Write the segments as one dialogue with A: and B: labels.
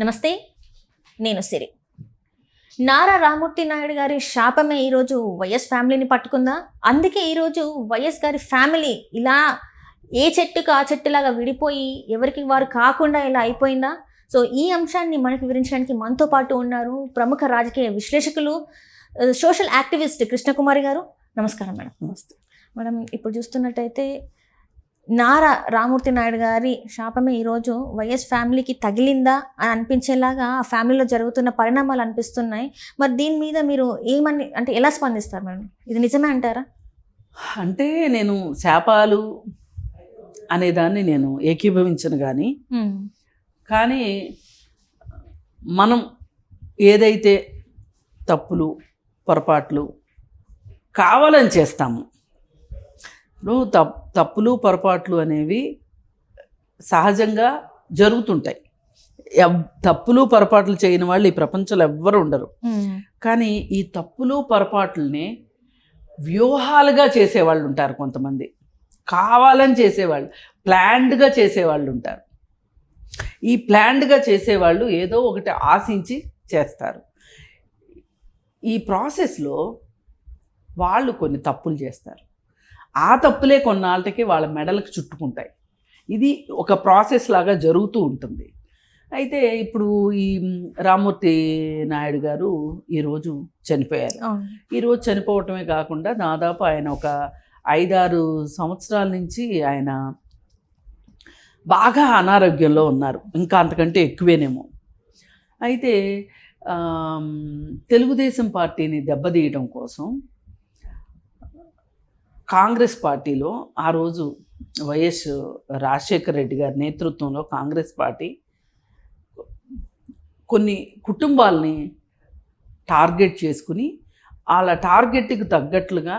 A: నమస్తే నేను సిరి. నారా రామూర్తి నాయుడు గారి శాపమే ఈరోజు వైఎస్ ఫ్యామిలీని పట్టుకుందా? అందుకే ఈరోజు వైఎస్ గారి ఫ్యామిలీ ఇలా ఏ చెట్టుకు ఆ చెట్టులాగా విడిపోయి ఎవరికి వారు కాకుండా ఇలా అయిపోయిందా? సో ఈ అంశాన్ని మనకు వివరించడానికి మనతో పాటు ఉన్నారు ప్రముఖ రాజకీయ విశ్లేషకులు సోషల్ యాక్టివిస్ట్ కృష్ణకుమారి గారు. నమస్కారం మేడం.
B: నమస్తే.
A: మనం ఇప్పుడు చూస్తున్నట్టయితే నారా రామూర్తి నాయుడు గారి శాపమే ఈరోజు వైఎస్ ఫ్యామిలీకి తగిలిందా అని అనిపించేలాగా ఆ ఫ్యామిలీలో జరుగుతున్న పరిణామాలు అనిపిస్తున్నాయి. మరి దీని మీద మీరు ఏమని అంటే ఎలా స్పందిస్తారు మేడం? ఇది నిజమే అంటారా?
B: అంటే నేను శాపాలు అనేదాన్ని నేను ఏకీభవించను కానీ కానీ మనం ఏదైతే తప్పులు పొరపాట్లు కావాలని చేస్తాము తప్ తప్పులు పొరపాట్లు అనేవి సహజంగా జరుగుతుంటాయి. తప్పులు పొరపాట్లు చేయని వాళ్ళు ఈ ప్రపంచంలో ఎవ్వరు ఉండరు. కానీ ఈ తప్పులు పొరపాట్లని వ్యూహాలుగా చేసేవాళ్ళు ఉంటారు కొంతమంది. కావాలని చేసేవాళ్ళు ప్లాన్డ్గా చేసేవాళ్ళు ఉంటారు. ఈ ప్లాన్డ్గా చేసేవాళ్ళు ఏదో ఒకటి ఆశించి చేస్తారు. ఈ ప్రాసెస్లో వాళ్ళు కొన్ని తప్పులు చేస్తారు. ఆ తప్పులే కొన్నాళ్ళకి వాళ్ళ మెడలకు చుట్టుకుంటాయి. ఇది ఒక ప్రాసెస్ లాగా జరుగుతూ ఉంటుంది. అయితే ఇప్పుడు ఈ రామూర్తి నాయుడు గారు ఈరోజు చనిపోయారు. ఈరోజు చనిపోవటమే కాకుండా దాదాపు ఆయన ఒక ఐదారు సంవత్సరాల నుంచి ఆయన బాగా అనారోగ్యంలో ఉన్నారు. ఇంకా అంతకంటే ఎక్కువేనేమో. అయితే తెలుగుదేశం పార్టీని దెబ్బతీయడం కోసం కాంగ్రెస్ పార్టీలో ఆ రోజు వైఎస్ రాజశేఖర రెడ్డి గారి నేతృత్వంలో కాంగ్రెస్ పార్టీ కొన్ని కుటుంబాలని టార్గెట్ చేసుకుని వాళ్ళ టార్గెట్కి తగ్గట్లుగా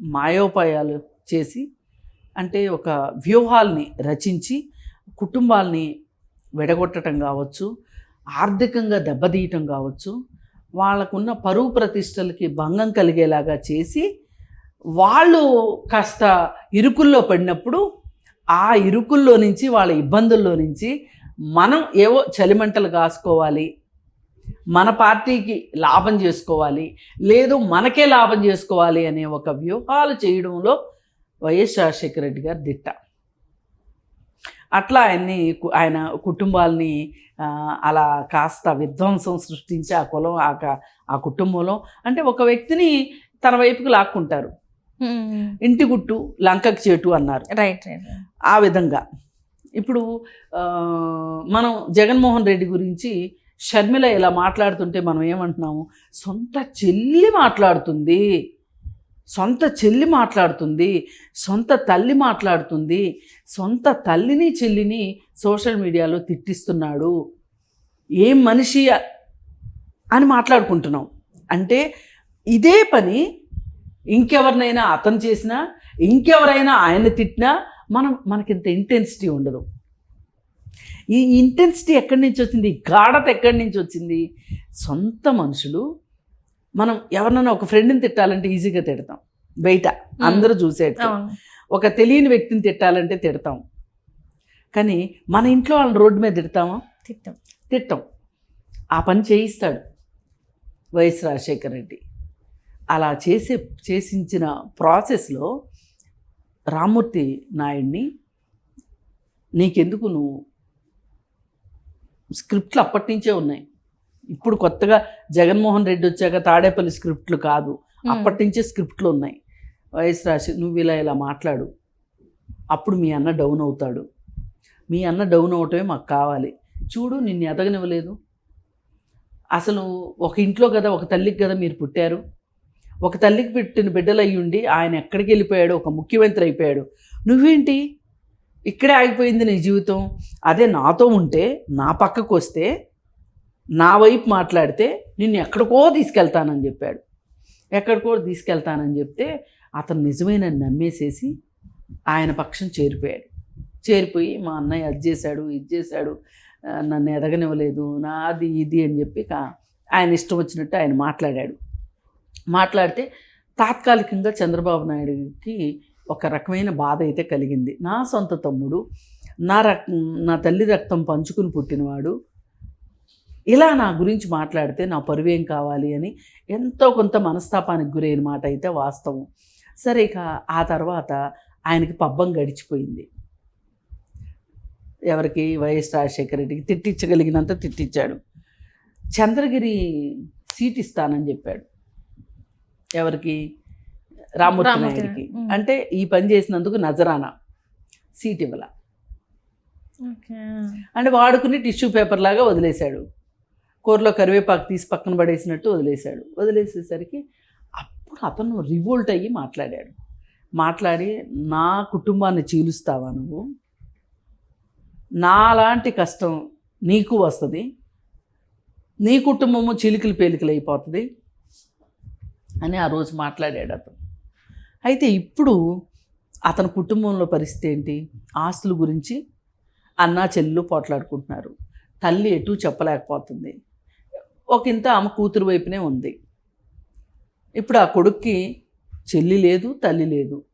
B: మాయోపాయాలు చేసి అంటే ఒక వ్యూహాల్ని రచించి కుటుంబాల్ని విడగొట్టడం కావచ్చు ఆర్థికంగా దెబ్బతీయటం కావచ్చు వాళ్ళకున్న పరువు ప్రతిష్టలకి భంగం కలిగేలాగా చేసి వాళ్ళు కాస్త ఇరుకుల్లో పడినప్పుడు ఆ ఇరుకుల్లో నుంచి వాళ్ళ ఇబ్బందుల్లో నుంచి మనం ఏవో చలిమంటలు కాసుకోవాలి. మన పార్టీకి లాభం చేసుకోవాలి. లేదు మనకే లాభం చేసుకోవాలి అనే ఒక వ్యూహాలు చేయడంలో వైఎస్ రాజశేఖర రెడ్డి గారు దిట్ట. అట్లా ఆయన్ని కు- ఆయన కుటుంబాల్ని అలా కాస్త విధ్వంసం సృష్టించి ఆ కులం ఆ ఆ కుటుంబంలో అంటే ఒక వ్యక్తిని తన వైపుకు లాక్కుంటారు. ఇంటి గుట్టు లంకకి చేటు అన్నారు.
A: రైట్ రైట్
B: ఆ విధంగా. ఇప్పుడు మనం జగన్మోహన్ రెడ్డి గురించి షర్మిల ఇలా మాట్లాడుతుంటే మనం ఏమంటున్నాము? సొంత చెల్లి మాట్లాడుతుంది. సొంత చెల్లి మాట్లాడుతుంది. సొంత తల్లి మాట్లాడుతుంది. సొంత తల్లిని చెల్లిని సోషల్ మీడియాలో తిట్టిస్తున్నాడు. ఏం మనిషి అని మాట్లాడుకుంటున్నాం. అంటే ఇదే పని ఇంకెవరినైనా అతను చేసినా ఇంకెవరైనా ఆయన తిట్టినా మనం మనకింత ఇంటెన్సిటీ ఉండదు. ఈ ఇంటెన్సిటీ ఎక్కడి నుంచి వచ్చింది? ఈ గాఢత ఎక్కడి నుంచి వచ్చింది? సొంత మనుషులు మనం ఎవరినైనా ఒక ఫ్రెండ్ని తిట్టాలంటే ఈజీగా తిడతాం. బయట అందరూ
A: అవును.
B: ఒక తెలియని వ్యక్తిని తిట్టాలంటే తిడతాం. కానీ మన ఇంట్లో వాళ్ళని రోడ్డు మీద తిడతామా?
A: తిట్టం.
B: తిట్టం. ఆ పని చేయిస్తాడు వైఎస్ రాజశేఖర రెడ్డి అలా చేసే చేసించిన ప్రాసెస్లో రామూర్తి నాయుడిని నీకెందుకు నువ్వు స్క్రిప్ట్లు అప్పటి నుంచే ఉన్నాయి. ఇప్పుడు కొత్తగా జగన్మోహన్ రెడ్డి వచ్చాక తాడేపల్లి స్క్రిప్ట్లు కాదు. అప్పటి నుంచే స్క్రిప్ట్లు ఉన్నాయి. వైఎస్ రాశి నువ్వు ఇలా ఇలా మాట్లాడు. అప్పుడు మీ అన్న డౌన్ అవుతాడు. మీ అన్న డౌన్ అవటమే మాకు కావాలి. చూడు నిన్ను ఎదగనివ్వలేదు. అసలు ఒక ఇంట్లో కదా ఒక తల్లికి కదా మీరు పుట్టారు. ఒక తల్లికి పెట్టిన బిడ్డలు అయ్యుండి ఆయన ఎక్కడికి వెళ్ళిపోయాడు? ఒక ముఖ్యమంత్రి అయిపోయాడు. నువ్వేంటి? ఇక్కడే ఆగిపోయింది నీ జీవితం. అదే నాతో ఉంటే నా పక్కకు వస్తే నా వైపు మాట్లాడితే నిన్ను ఎక్కడికో తీసుకెళ్తానని చెప్పాడు. ఎక్కడికో తీసుకెళ్తానని చెప్తే అతను నిజమైన నమ్మేసేసి ఆయన పక్షం చేరిపోయాడు. చేరిపోయి మా అన్నయ్య అది చేశాడు ఇది చేశాడు నన్ను ఎదగనివ్వలేదు నాది ఇది అని చెప్పి కా- ఆయన ఇష్టం వచ్చినట్టు ఆయన మాట్లాడాడు. మాట్లాడితే తాత్కాలికంగా చంద్రబాబు నాయుడుకి ఒక రకమైన బాధ అయితే కలిగింది. నా సొంత తమ్ముడు నా రక్ నా తల్లి రక్తం పంచుకుని పుట్టినవాడు ఇలా నా గురించి మాట్లాడితే నా పరువేం కావాలి అని ఎంతో కొంత మనస్తాపానికి గురైన మాట అయితే వాస్తవం. సరే ఇక ఆ తర్వాత ఆయనకి పబ్బం గడిచిపోయింది. ఎవరికి? వైఎస్ రాజశేఖర రెడ్డికి తిట్టించగలిగినంత తిట్టించాడు. చంద్రగిరి సీట్ ఇస్తానని చెప్పాడు. ఎవరికి? రామ్మూర్తి నాయుడికి. అంటే ఈ పని చేసినందుకు నజరానా. సీట్ ఇవ్వాల.
A: ఓకే.
B: అంటే వాడుకుని టిష్యూ పేపర్ లాగా వదిలేశాడు. కూరలో కరివేపాకు తీసి పక్కన పడేసినట్టు వదిలేశాడు. వదిలేసేసరికి అప్పుడు అతను రివోల్ట్ అయ్యి మాట్లాడాడు. మాట్లాడి నా కుటుంబాన్ని చీలుస్తావా నువ్వు? నాలాంటి కష్టం నీకు వస్తుంది. నీ కుటుంబము చిలికలు పేలికలు అయిపోతుంది అని ఆ రోజు మాట్లాడాడు అతను. అయితే ఇప్పుడు అతని కుటుంబంలో పరిస్థితి ఏంటి? ఆస్తుల గురించి అన్నా చెల్లెలు పోట్లాడుకుంటున్నారు. తల్లి ఎటు చెప్పలేకపోతుంది. ఒక ఇంత ఆమె కూతురు వైపునే ఉంది. ఇప్పుడు ఆ కొడుక్కి చెల్లి లేదు తల్లి లేదు.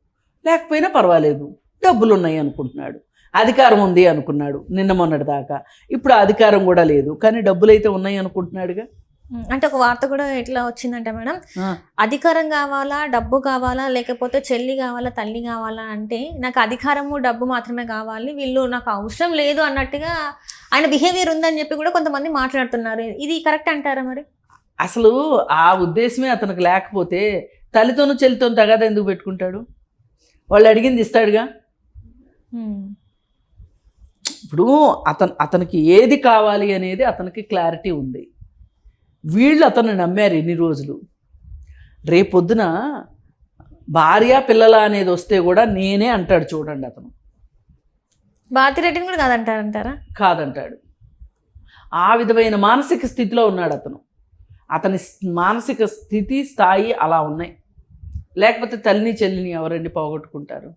B: లేకపోయినా పర్వాలేదు. డబ్బులు ఉన్నాయి అనుకుంటున్నాడు. అధికారం ఉంది అనుకున్నాడు నిన్న మొన్నటి దాకా. ఇప్పుడు అధికారం కూడా లేదు. కానీ డబ్బులు అయితే ఉన్నాయి అనుకుంటున్నాడుగా.
A: అంటే ఒక వార్త కూడా ఎట్లా వచ్చిందంటే మేడం అధికారం కావాలా డబ్బు కావాలా లేకపోతే చెల్లి కావాలా తల్లి కావాలా అంటే నాకు అధికారము డబ్బు మాత్రమే కావాలి వీళ్ళు నాకు అవసరం లేదు అన్నట్టుగా ఆయన బిహేవియర్ ఉందని చెప్పి కూడా కొంతమంది మాట్లాడుతున్నారు. ఇది కరెక్ట్ అంటారా మరి?
B: అసలు ఆ ఉద్దేశమే అతనికి లేకపోతే తల్లితోనూ చెల్లితోనూ తగాదా ఎందుకు పెట్టుకుంటాడు? వాళ్ళు అడిగింది ఇస్తాడుగా? ఇప్పుడు అతను అతనికి ఏది కావాలి అనేది అతనికి క్లారిటీ ఉంది. వీళ్ళు అతను నమ్మారు ఎన్ని రోజులు. రేపొద్దున భార్య పిల్లల అనేది వస్తే కూడా నేనే అంటాడు చూడండి అతను.
A: భారతిరెడ్డిని కూడా కాదంటారంటారా?
B: కాదంటాడు. ఆ విధమైన మానసిక స్థితిలో ఉన్నాడు అతను. అతని మానసిక స్థితి స్థాయి అలా ఉన్నాయి. లేకపోతే తల్లిని చెల్లిని ఎవరండి పోగొట్టుకుంటారు?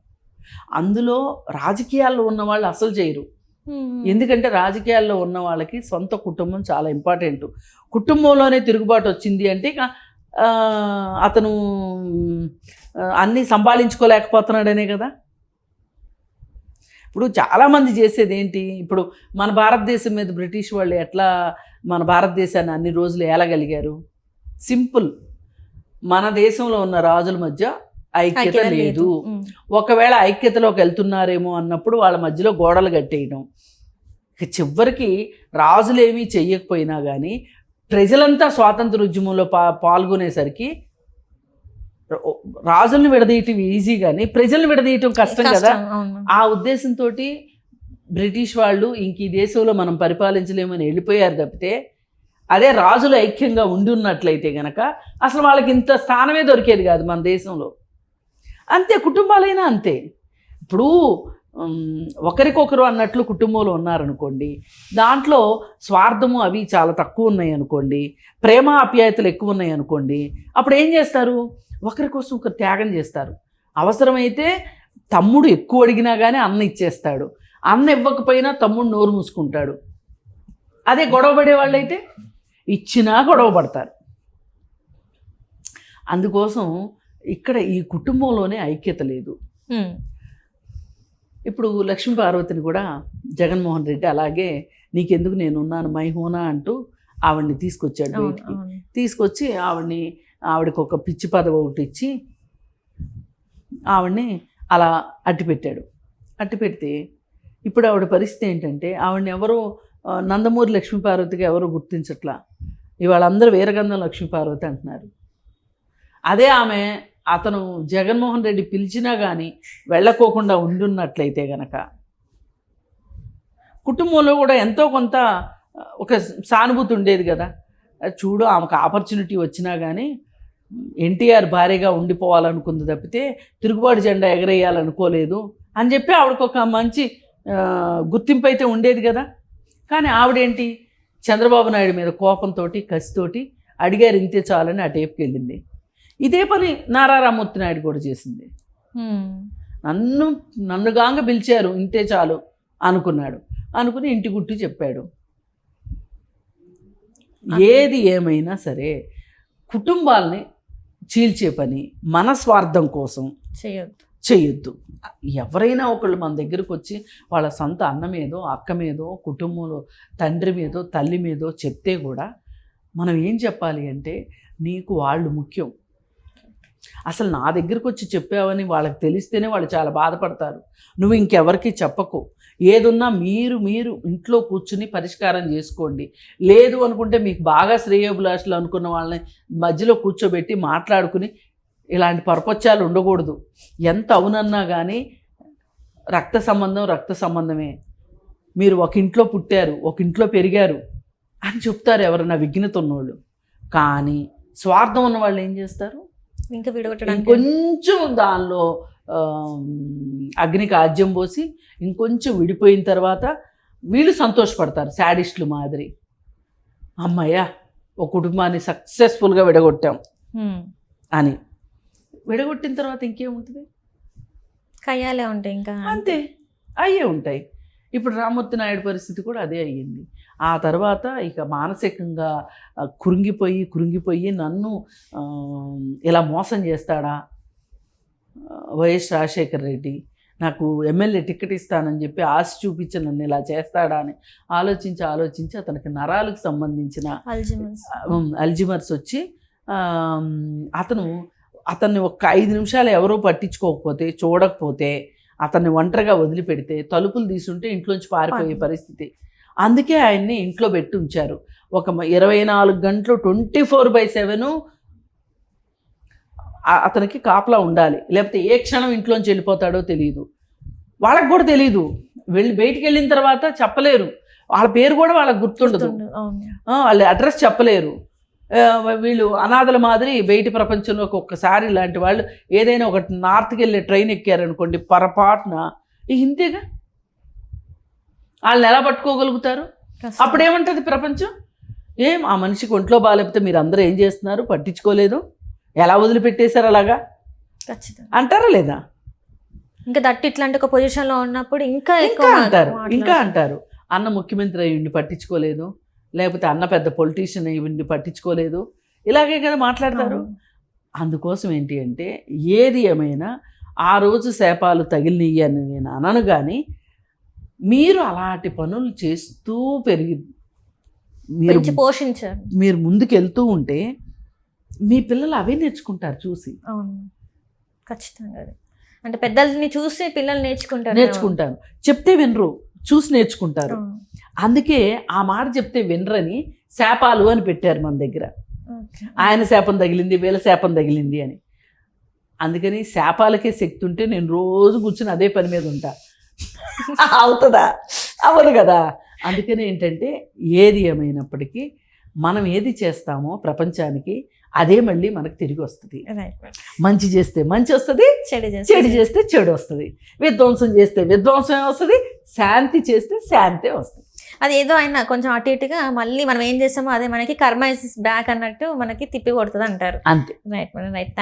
B: అందులో రాజకీయాల్లో ఉన్న వాళ్ళు అసలు చేయరు.
A: Hmm.
B: ఎందుకంటే రాజకీయాల్లో ఉన్న వాళ్ళకి సొంత కుటుంబం చాలా ఇంపార్టెంట్ కుటుంబంలోనే తిరుగుబాటు వచ్చింది అంటే ఇక అతను అన్నీ సంపాదించుకోలేకపోతున్నాడనే కదా? ఇప్పుడు చాలామంది చేసేది ఏంటి ఇప్పుడు మన భారతదేశం మీద బ్రిటిష్ వాళ్ళు ఎట్లా మన భారతదేశాన్ని అన్ని రోజులు ఏలగలిగారు? సింపుల్. మన దేశంలో ఉన్న రాజుల మధ్య ఐక్యత లేదు. ఒకవేళ ఐక్యతలోకి వెళ్తున్నారేమో అన్నప్పుడు వాళ్ళ మధ్యలో గోడలు కట్టేయడం. చివరికి రాజులేమీ చెయ్యకపోయినా కానీ ప్రజలంతా స్వాతంత్ర ఉద్యమంలో పా పాల్గొనేసరికి రాజుల్ని విడదీయటం ఈజీ కానీ ప్రజల్ని విడదీయటం కష్టం కదా. ఆ ఉద్దేశంతో బ్రిటిష్ వాళ్ళు ఇంక ఈ దేశంలో మనం పరిపాలించలేమని వెళ్ళిపోయారు తప్పితే అదే రాజులు ఐక్యంగా ఉండి ఉన్నట్లయితే గనక అసలు వాళ్ళకి ఇంత స్థానమే దొరికేది కాదు మన దేశంలో. అంతే కుటుంబాలైనా అంతే. ఇప్పుడు ఒకరికొకరు అన్నట్లు కుటుంబంలో ఉన్నారనుకోండి దాంట్లో స్వార్థము అవి చాలా తక్కువ ఉన్నాయి అనుకోండి ప్రేమ ఆప్యాయతలు ఎక్కువ ఉన్నాయి అనుకోండి అప్పుడు ఏం చేస్తారు? ఒకరి కోసం ఒకరు త్యాగం చేస్తారు. అవసరమైతే తమ్ముడు ఎక్కువ అడిగినా కానీ అన్న ఇచ్చేస్తాడు. అన్న ఇవ్వకపోయినా తమ్ముడు నోరు మూసుకుంటాడు. అదే గొడవ పడే వాళ్ళైతే ఇచ్చినా గొడవ పడతారు. అందుకోసం ఇక్కడ ఈ కుటుంబంలోనే ఐక్యత లేదు. ఇప్పుడు లక్ష్మీ పార్వతిని కూడా జగన్మోహన్ రెడ్డి అలాగే నీకెందుకు నేనున్నాను మై హోనా అంటూ ఆవిడ్ని తీసుకొచ్చాడు బయటికి. తీసుకొచ్చి ఆవిడ్ని ఆవిడకి ఒక పిచ్చి పదవి ఒకటి ఇచ్చి ఆవిడ్ని అలా అట్టిపెట్టాడు అట్టిపెడితే ఇప్పుడు ఆవిడ పరిస్థితి ఏంటంటే ఆవిడని ఎవరు నందమూరి లక్ష్మీపార్వతిగా ఎవరు గుర్తించట్లా. ఇవాళ అందరూ వీరగంధం లక్ష్మీపార్వతి అంటున్నారు. అదే ఆమె అతను జగన్మోహన్ రెడ్డి పిలిచినా కానీ వెళ్ళకోకుండా ఉండున్నట్లయితే గనక కుటుంబంలో కూడా ఎంతో కొంత ఒక సానుభూతి ఉండేది కదా. చూడు ఆమెకు ఆపర్చునిటీ వచ్చినా కానీ ఎన్టీఆర్ భార్యగా ఉండిపోవాలనుకుంది తప్పితే తిరుగుబాటు జెండా ఎగరేయాలనుకోలేదు అని చెప్పి ఆవిడకు ఒక మంచి గుర్తింపు అయితే ఉండేది కదా. కానీ ఆవిడేంటి? చంద్రబాబు నాయుడు మీద కోపంతో కసితోటి అడిగారు ఇంతే చాలని ఆ టేపుకి వెళ్ళింది ఇదే పని నారా రామ్మూర్తి నాయుడు కూడా చేసింది. నన్ను నన్ను గాంగ పిలిచారు ఇంతే చాలు అనుకున్నాడు. అనుకుని ఇంటి గుట్టు చెప్పాడు. ఏది ఏమైనా సరే కుటుంబాల్ని చీల్చే పని మన స్వార్థం కోసం
A: చేయొద్దు.
B: చేయొద్దు. ఎవరైనా ఒకళ్ళు మన దగ్గరకు వచ్చి వాళ్ళ సొంత అన్న మీదో అక్క మీదో కుటుంబంలో తండ్రి మీదో తల్లి మీదో చెప్తే కూడా మనం ఏం చెప్పాలి అంటే నీకు వాళ్ళు ముఖ్యం. అసలు నా దగ్గరికి వచ్చి చెప్పావని వాళ్ళకి తెలిస్తేనే వాళ్ళు చాలా బాధపడతారు. నువ్వు ఇంకెవరికి చెప్పకు. ఏదున్నా మీరు మీరు ఇంట్లో కూర్చుని పరిష్కారం చేసుకోండి. లేదు అనుకుంటే మీకు బాగా శ్రేయోభిలాషులు అనుకున్న వాళ్ళని మధ్యలో కూర్చోబెట్టి మాట్లాడుకుని ఇలాంటి పరపత్యాలు ఉండకూడదు. ఎంత అవునన్నా కానీ రక్త సంబంధం రక్త సంబంధమే. మీరు ఒక ఇంట్లో పుట్టారు ఒక ఇంట్లో పెరిగారు అని చెప్తారు ఎవరైనా విఘ్నత ఉన్నోళ్ళు కానీ స్వార్థం ఉన్న వాళ్ళు ఏం చేస్తారు?
A: ఇంకా విడగొట్టడానికి
B: ఇంకొంచెం దానిలో అగ్నికి ఆజ్యం పోసి ఇంకొంచెం విడిపోయిన తర్వాత వీళ్ళు సంతోషపడతారు శాడిస్టులు మాదిరి. అమ్మయ్య ఒక కుటుంబాన్ని సక్సెస్ఫుల్గా విడగొట్టాం. అని. విడగొట్టిన తర్వాత ఇంకేముంటుంది?
A: కయ్యాలే ఉంటాయి ఇంకా.
B: అంతే అయ్యే ఉంటాయి. ఇప్పుడు రామూర్తి నాయుడు పరిస్థితి కూడా అదే అయ్యింది. ఆ తర్వాత ఇక మానసికంగా ఆ, కృంగిపోయి కృంగిపోయి నన్ను ఇలా మోసం చేస్తాడా? వైఎస్ రాజశేఖర్ రెడ్డి నాకు ఎమ్మెల్యే టికెట్ ఇస్తానని చెప్పి ఆశ చూపించి నన్ను ఇలా చేస్తాడా అని ఆలోచించి ఆలోచించి అతనికి నరాలకు సంబంధించిన అల్జిమర్స్. వచ్చి అతను అతన్ని ఒక ఐదు నిమిషాలు ఎవరూ పట్టించుకోకపోతే చూడకపోతే అతన్ని ఒంటరిగా వదిలిపెడితే తలుపులు తీసుంటే ఇంట్లోంచి పారిపోయే
A: పారిపో-
B: పరిస్థితి. అందుకే ఆయన్ని ఇంట్లో పెట్టి ఉంచారు. ఒక ఇరవై నాలుగు గంటలు ట్వంటీ ఫోర్ బై సెవెన్ అతనికి కాపలా ఉండాలి. లేకపోతే ఏ క్షణం ఇంట్లోంచి వెళ్ళిపోతాడో తెలియదు వాళ్ళకి కూడా తెలియదు వెళ్ళి బయటికి వెళ్ళిన తర్వాత చెప్పలేరు. వాళ్ళ పేరు కూడా వాళ్ళకి గుర్తుండదు. వాళ్ళ అడ్రస్ చెప్పలేరు. వీళ్ళు అనాథల మాదిరి బయటి ప్రపంచంలోకి ఒక్కసారి ఇలాంటి వాళ్ళు ఏదైనా ఒక నార్త్కి వెళ్ళే ట్రైన్ ఎక్కారనుకోండి పొరపాటున. ఇంతేగా వాళ్ళని ఎలా పట్టుకోగలుగుతారు?
A: కష్టం.
B: అప్పుడు ఏమంటుంది ప్రపంచం? ఏం ఆ మనిషికి ఒంట్లో బాగాలేకపోతే మీరు అందరూ ఏం చేస్తున్నారు? పట్టించుకోలేదు? ఎలా వదిలిపెట్టేశారు అలాగా?
A: ఖచ్చితంగా.
B: అంటారా లేదా?
A: ఇంకా దట్టి ఇట్లాంటి ఒక పొజిషన్లో ఉన్నప్పుడు ఇంకా ఎక్కువ
B: ఇంకా అంటారు ఇంకా. అంటారు. అన్న ముఖ్యమంత్రి అయ్యిండి పట్టించుకోలేదు. లేకపోతే అన్న పెద్ద పొలిటీషియన్ అయ్యిండి పట్టించుకోలేదు. ఇలాగే కదా మాట్లాడతారు. అందుకోసం ఏంటి అంటే ఏది ఏమైనా ఆ రోజు శాపాలు అని నేను అనను కానీ మీరు అలాంటి పనులు చేస్తూ పెరిగి మీరు
A: పోషించారు.
B: మీరు ముందుకు వెళ్తూ ఉంటే మీ పిల్లలు అవే నేర్చుకుంటారు చూసి.
A: అవును. ఖచ్చితంగా. అంటే పెద్దల్ని చూసి పిల్లలు నేర్చుకుంటారు.
B: నేర్చుకుంటారు. చెప్తే వినరు చూసి నేర్చుకుంటారు. అందుకే ఆ మాట చెప్తే వినరని శాపాలు అని పెట్టారు మన దగ్గర. ఆయన శాపం తగిలింది వీళ్ళ శాపం తగిలింది అని. అందుకని శాపాలకే శక్తి ఉంటే నేను రోజు కూర్చుని అదే పని మీద ఉంటా. అవుతుందా? అవ్వదు కదా. అందుకని ఏంటంటే ఏది ఏమైనప్పటికీ మనం ఏది చేస్తామో ప్రపంచానికి అదే మళ్ళీ మనకు తిరిగి వస్తుంది. మంచి చేస్తే మంచి వస్తుంది
A: చెడు చేస్తే
B: చెడు చేస్తే చెడు వస్తుంది. విధ్వంసం చేస్తే విధ్వంసమే వస్తుంది శాంతి చేస్తే శాంతే వస్తుంది.
A: అది ఏదో అయినా కొంచెం అటు ఇటుగా మళ్ళీ మనం ఏం చేస్తామో అదే మనకి కర్మ బ్యాక్ అన్నట్టు మనకి తిప్పి కొడుతుంది అంటారు.
B: అంతే.
A: Right madam right